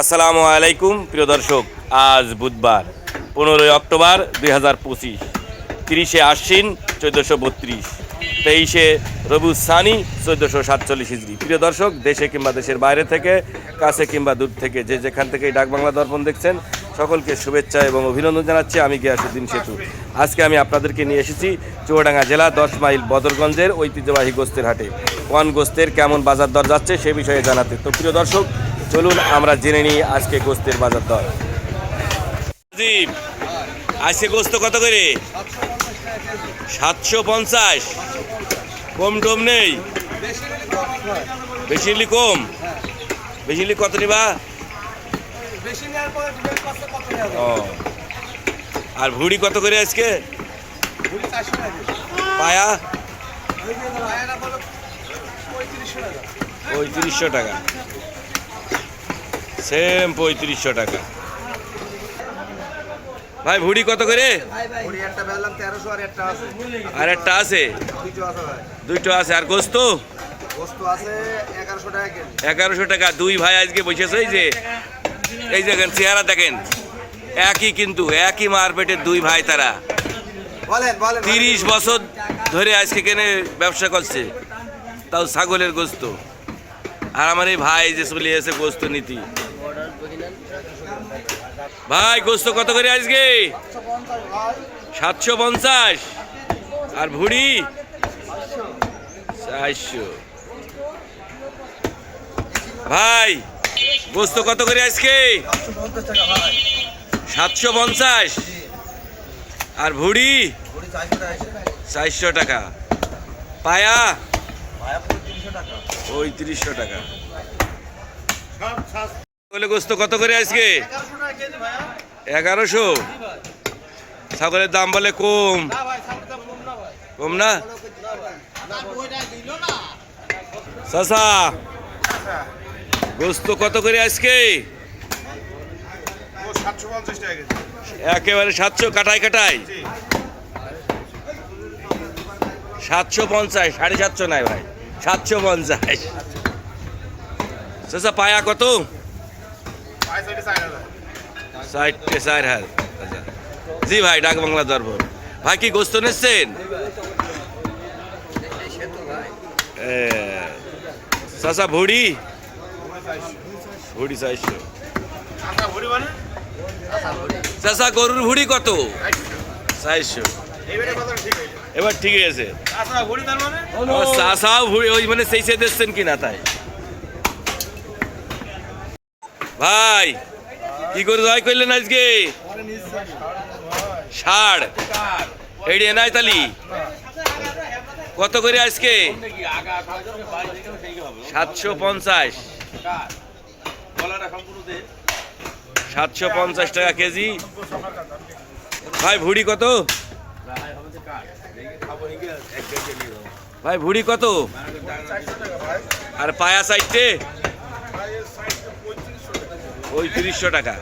আসসালামু আলাইকুম, প্রিয় দর্শক। আজ বুধবার, পনেরোই অক্টোবর দুই হাজার পঁচিশ, তিরিশে আশ্বিন চোদ্দোশো বত্রিশ, তেইশে রবু সানি চোদ্দোশো সাতচল্লিশ হিজড়ি। প্রিয় দর্শক, দেশে কিংবা দেশের বাইরে থেকে, কাছে কিংবা দূর থেকে, যে যেখান থেকে ডাক বাংলা দর্পণ দেখছেন, সকলকে শুভেচ্ছা এবং অভিনন্দন জানাচ্ছি আমি গিয়াসুদ্দিন সেতু। আজকে আমি আপনাদেরকে নিয়ে এসেছি চুয়াডাঙ্গা জেলা দশ মাইল বদরগঞ্জের ঐতিহ্যবাহী গোস্তের হাটে। কোন গোস্তের কেমন বাজার দর যাচ্ছে সে বিষয়ে জানাতে। তো প্রিয় দর্শক চলুন, আমরা জেনে নিই আজকে গোস্তের বাজার দর। আজকে গোস্ত কত করে? সাতশো পঞ্চাশ। কম টম নেই। বেশি কম। বেশি কত নিবা? ও। আর ভুড়ি কত করে আজকে? পায়া? পঁয়ত্রিশশো টাকা। সেম পঁয়ত্রিশশো টাকা। ভাই, ভুড়ি কত করে? আর একটা আছে। দুইটো আছে। আর গোস্ত? এগারোশো টাকা। দুই ভাই আজকে বসেছে, এই যে, এই দেখেন, চেহারা দেখেন। একই কিন্তু, একই মারপেটের দুই ভাই তারা। তিরিশ বছর ধরে আজকে কেনে ব্যবসা করছে। তাও ছাগলের গোস্ত। আর আমার এই ভাই যে চলে এসে গোস্ত নীতি। ভাই, গোস্ত কত করে আজকে? সাতশো পঞ্চাশ। আর ভুড়ি? চারশো। ভাই, গোস্ত কত করে আজকে? সাতশো পঞ্চাশ। আর ভুড়ি? চারশো টাকা। পায়া? পঁয়ত্রিশশো টাকা। ছাগলের গোস্ত কত করে আজকে? এগারোশো। ছাগলের দাম বলে কম। কম না? চাষা গোস্ত কত করে আজকে? একেবারে সাতশো কাটাই কাটাই সাতশো পঞ্চাশ, সাড়ে সাতশো নাই ভাই, সাতশো পঞ্চাশ। চাষা পায়া কত? ভাই সাইডে চার হাজার ষাটটে চার হাজার আচ্ছা। জি ভাই, ডাক বাংলা দরবার। ভাই, কি গোস্ত নিচ্ছেন? চাচা ভুড়ি? ভুড়ি চাচা গরুর ভুড়ি কত? চারশো। এবার ঠিক আছে। ভুড়ি, ওই মানে সেই সে দিচ্ছেন কিনা তাই? ভাই কি করে জয় করলেন আজকে? ষাড় এইডি এনাই তালি। কত করে আজকে? সাতশো পঞ্চাশ। সাতশো পঞ্চাশ টাকা কেজি। ভাই, ভুড়ি কত? ভাই, ভুড়ি কত? আর পায়া সাইডে? ওই তিরিশশো টাকা।